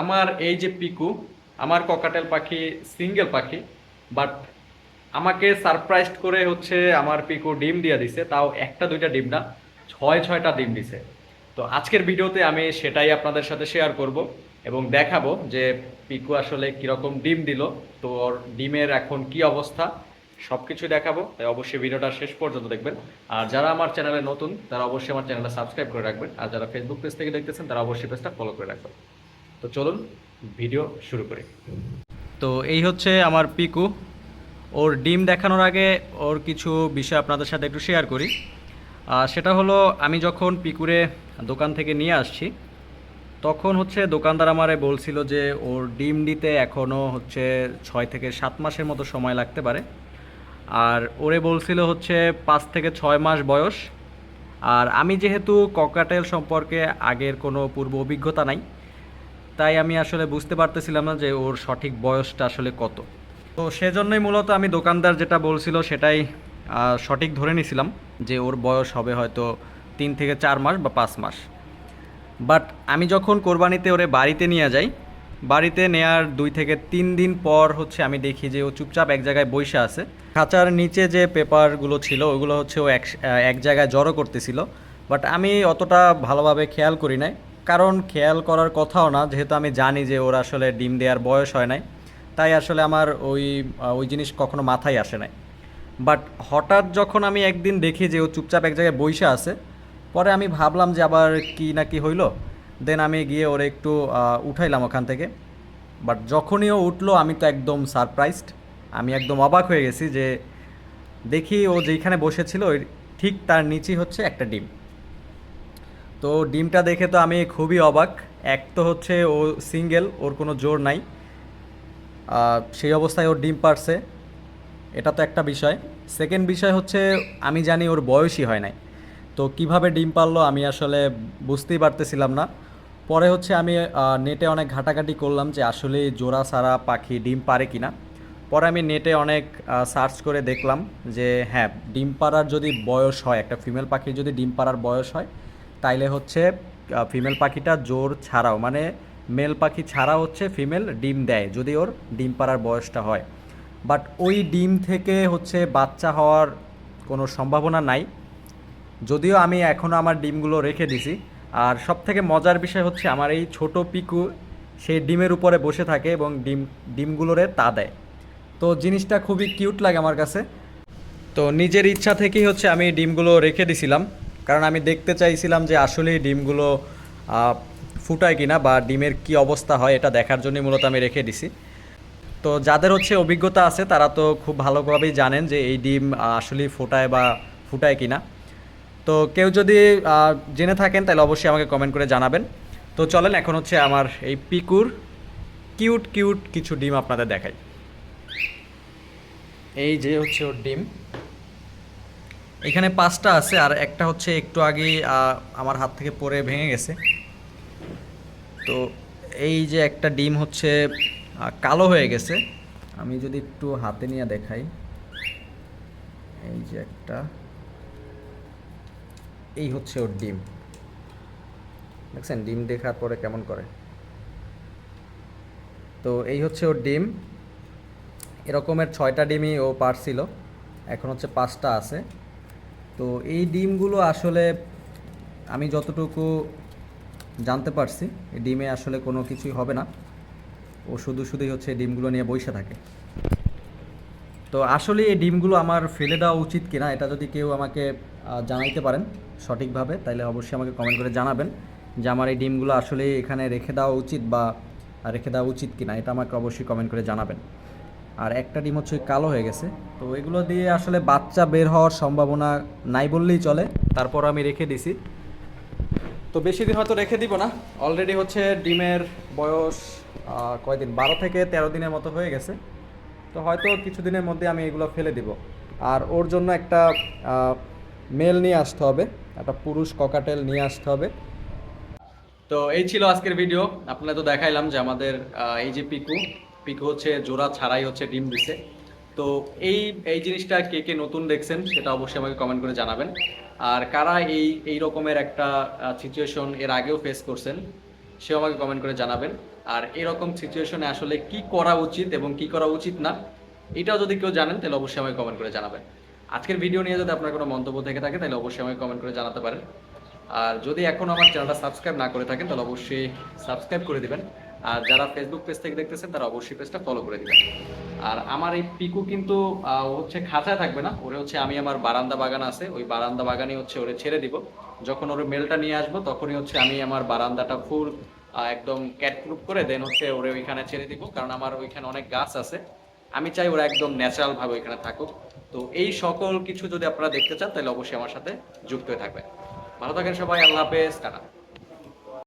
আমার এই যে পিকু, আমার ককাটেল পাখি সিঙ্গেল পাখি বাট আমাকে সারপ্রাইজ করে হচ্ছে আমার পিকু ডিম দিয়ে দিছে, তাও একটা দুইটা ডিম না, ছয় ছয়টা ডিম দিছে। তো আজকের ভিডিওতে আমি সেটাই আপনাদের সাথে শেয়ার করব এবং দেখাবো যে পিকু আসলে কীরকম ডিম দিল, তো ওর ডিমের এখন কি অবস্থা সব কিছু দেখাবো, তাই অবশ্যই ভিডিওটা শেষ পর্যন্ত দেখবেন। আর যারা আমার চ্যানেলে নতুন, তারা অবশ্যই আমার চ্যানেলে সাবস্ক্রাইব করে রাখবেন, আর যারা ফেসবুক পেজ থেকে দেখতেছেন, তারা অবশ্যই পেজটা ফলো করে রাখবেন। তো চলুন ভিডিও শুরু করি। তো এই হচ্ছে আমার পিকু। ওর ডিম দেখানোর আগে ওর কিছু বিষয় আপনাদের সাথে একটু শেয়ার করি। সেটা হলো, আমি যখন পিকুরে দোকান থেকে নিয়ে আসছি, তখন হচ্ছে দোকানদার আমারে বলছিল যে ওর ডিম দিতে এখনও হচ্ছে ছয় থেকে সাত মাসের মতো সময় লাগতে পারে। আর ওরে বলছিল হচ্ছে পাঁচ থেকে ছয় মাস বয়স। আর আমি যেহেতু ককাটেল সম্পর্কে আগের কোনো পূর্ব অভিজ্ঞতা নাই তাই আমি আসলে বুঝতে পারতেছিলাম না যে ওর সঠিক বয়সটা আসলে কত। তো সেজন্যই মূলত আমি দোকানদার যেটা বলছিল সেটাই সঠিক ধরে নিয়েছিলাম যে ওর বয়স হবে হয়তো তিন থেকে চার মাস বা পাঁচ মাস। বাট আমি যখন কোরবানিতে ওরে বাড়িতে নিয়ে যাই, বাড়িতে নেয়ার দুই থেকে তিন দিন পর হচ্ছে আমি দেখি যে ও চুপচাপ এক জায়গায় বসে আছে। খাঁচার নিচে যে পেপারগুলো ছিল ওগুলো হচ্ছে ও এক এক জায়গায় জড়ো করতেছিল। বাট আমি অতটা ভালোভাবে খেয়াল করি নাই। কারণ খেয়াল করার কথাও না, যেহেতু আমি জানি যে ওর আসলে ডিম দেওয়ার বয়স হয় নাই, তাই আসলে আমার ওই ওই জিনিস কখনো মাথায় আসে নাই। বাট হঠাৎ যখন আমি একদিন দেখি যে ও চুপচাপ এক জায়গায় বইসা আছে, পরে আমি ভাবলাম যে আবার কি না কি হইল, দেন আমি গিয়ে ওরে একটু উঠাইলাম ওখান থেকে। বাট যখনই ও উঠল, আমি তো একদম সারপ্রাইজড, আমি একদম অবাক হয়ে গেছি যে দেখি ও যেখানে বসেছিল ঠিক তার নিচেই হচ্ছে একটা ডিম। তো ডিমটা দেখে তো আমি খুবই অবাক। এক তো হচ্ছে ও সিঙ্গেল ওর কোনো জোর নাই। সেই অবস্থায় ওর ডিম পারছে। এটা তো একটা বিষয়। সেকেন্ড বিষয় হচ্ছে, আমি জানি ওর বয়সই হয় নাই। তো কীভাবে ডিম পারল আমি আসলে বুঝতেই পারতেছিলাম না। পরে হচ্ছে আমি নেটে অনেক ঘাটাঘাটি করলাম যে আসলে জোড়া সারা পাখি ডিম পারে কিনা। পরে আমি নেটে অনেক সার্চ করে দেখলাম যে হ্যাঁ ডিম পাড়ার যদি বয়স হয়, একটা ফিমেল পাখির যদি ডিম পাড়ার বয়স হয় তাইলে হচ্ছে ফিমেল পাখিটা জোর ছাড়াও মানে মেল পাখি ছাড়া হচ্ছে ফিমেল ডিম দেয়, যদি ওর ডিম পাড়ার বয়সটা হয়। বাট ওই ডিম থেকে হচ্ছে বাচ্চা হওয়ার কোনো সম্ভাবনা নাই। যদিও আমি এখনও আমার ডিমগুলো রেখে দিছি। আর সব থেকে মজার বিষয় হচ্ছে আমার এই ছোট পিকু সেই ডিমের উপরে বসে থাকে এবং ডিম, ডিমগুলোরে তা দেয়। তো জিনিসটা খুবই কিউট লাগে আমার কাছে। তো নিজের ইচ্ছা থেকেই হচ্ছে আমি ডিমগুলো রেখে দিছিলাম। কারণ আমি দেখতে চাইছিলাম যে আসলেই ডিমগুলো ফুটায় কিনা বা ডিমের কি অবস্থা হয় এটা দেখার জন্যই মূলত আমি রেখে দিছি। তো যাদের হচ্ছে অভিজ্ঞতা আছে, তারা তো খুব ভালোভাবেই জানেন যে এই ডিম আসলে ফোটায় বা ফুটায় কিনা। তো কেউ যদি জেনে থাকেন, তাহলে অবশ্যই আমাকে কমেন্ট করে জানাবেন। তো চলেন, এখন হচ্ছে আমার এই পিকুর কিউট কিউট কিছু ডিম আপনাদের দেখাই। এই যে হচ্ছে ওর ডিম। এখানে পাঁচটা আছে আর একটা হচ্ছে একটু আহ, আমার হাত থেকে পরে ভেঙে গেছে। তো এই যে একটা ডিম হচ্ছে কালো হয়ে গেছে। আমি যদি একটু হাতে নিয়ে দেখাই। এই যে একটা। এই হচ্ছে ওর ডিম। দেখছেন? ডিম দেখার পরে কেমন করে? তো এই হচ্ছে ওর ডিম। এরকমের ছয়টা ডিমই ও পারছিল। এখন হচ্ছে পাঁচটা আছে। তো এই ডিমগুলো আসলে আমি যতটুকু জানতে পারছি, এই ডিমে আসলে কোনো কিছুই হবে না। ও শুধু শুধুই হচ্ছে ডিমগুলো নিয়ে বসে থাকে। তো আসলে এই ডিমগুলো আমার ফেলে দেওয়া উচিত কিনা, এটা যদি কেউ আমাকে জানাইতে পারেন সঠিকভাবে তাহলে অবশ্যই আমাকে কমেন্ট করে জানাবেন যে আমার এই ডিমগুলো আসলে এখানে রেখে দেওয়া উচিত বা রেখে দেওয়া উচিত কিনা, এটা আমাকে অবশ্যই কমেন্ট করে জানাবেন। আর একটা ডিম হচ্ছে কালো হয়ে গেছে। তো এগুলো দিয়ে আসলে বাচ্চা বের হওয়ার সম্ভাবনা নাই বললেই চলে। তারপর আমি রেখে দিছি। তো বেশি দিন হয়তো রেখে দিব না। অলরেডি হচ্ছে ডিমের বয়স কয়দিন? বারো থেকে তেরো দিনের মতো হয়ে গেছে। তো হয়তো কিছুদিনের মধ্যে আমি এগুলো ফেলে দিব। আর ওর জন্য একটা মেল নিয়ে আসতে হবে। একটা পুরুষ ককাটেল নিয়ে আসতে হবে। তো এই ছিল আজকের ভিডিও। আপনারা তো দেখাইলাম যে আমাদের এই যে পিকু পিকু হচ্ছে জোড়া ছাড়াই হচ্ছে ডিম দিছে। তো এই এই জিনিসটা কে কে নতুন দেখছেন সেটা অবশ্যই আমাকে কমেন্ট করে জানাবেন। আর কারা এই এই রকমের একটা সিচুয়েশন এর আগেও ফেস করছেন, সেও আমাকে কমেন্ট করে জানাবেন। আর এরকম সিচুয়েশনে আসলে কি করা উচিত এবং কি করা উচিত না, এটাও যদি কেউ জানেন তাহলে অবশ্যই আমাকে কমেন্ট করে জানাবেন। আজকের ভিডিও নিয়ে যদি আপনার কোনো মন্তব্য থেকে থাকে তাহলে অবশ্যই আমাকে কমেন্ট করে জানাতে পারেন। আর যদি এখন আমার চ্যানেলটা সাবস্ক্রাইব না করে থাকেন তাহলে অবশ্যই সাবস্ক্রাইব করে দিবেন। আর যারা ফেসবুক পেজ থেকে দেখতেছেন, তারা অবশ্যই পেজটা ফলো করে দিবেন। আর আমার এই পিকু কিন্তু হচ্ছে খাঁচায় থাকবে না। ওরে হচ্ছে আমি আমার বারান্দা বাগান আছে, ওই বারান্দা বাগানে হচ্ছে ওরে ছেড়ে দিব। যখন ওর মেলটা নিয়ে আসব, তখনই হচ্ছে আমি আমার বারান্দাটা ফুল একদম ক্যাট প্রুফ করে দেন হচ্ছে ওরে ওইখানে ছেড়ে দিব। কারণ আমার ওইখানে অনেক গাছ আছে। আমি চাই ওরা একদম ন্যাচারাল ভাবে ওইখানে থাকুক। তো এই সকল কিছু যদি আপনারা দেখতে চান, তাহলে অবশ্যই আমার সাথে যুক্ত হয়ে থাকবেন। ভালো থাকেন সবাই, আল্লাহ হাফেজ, টাটা।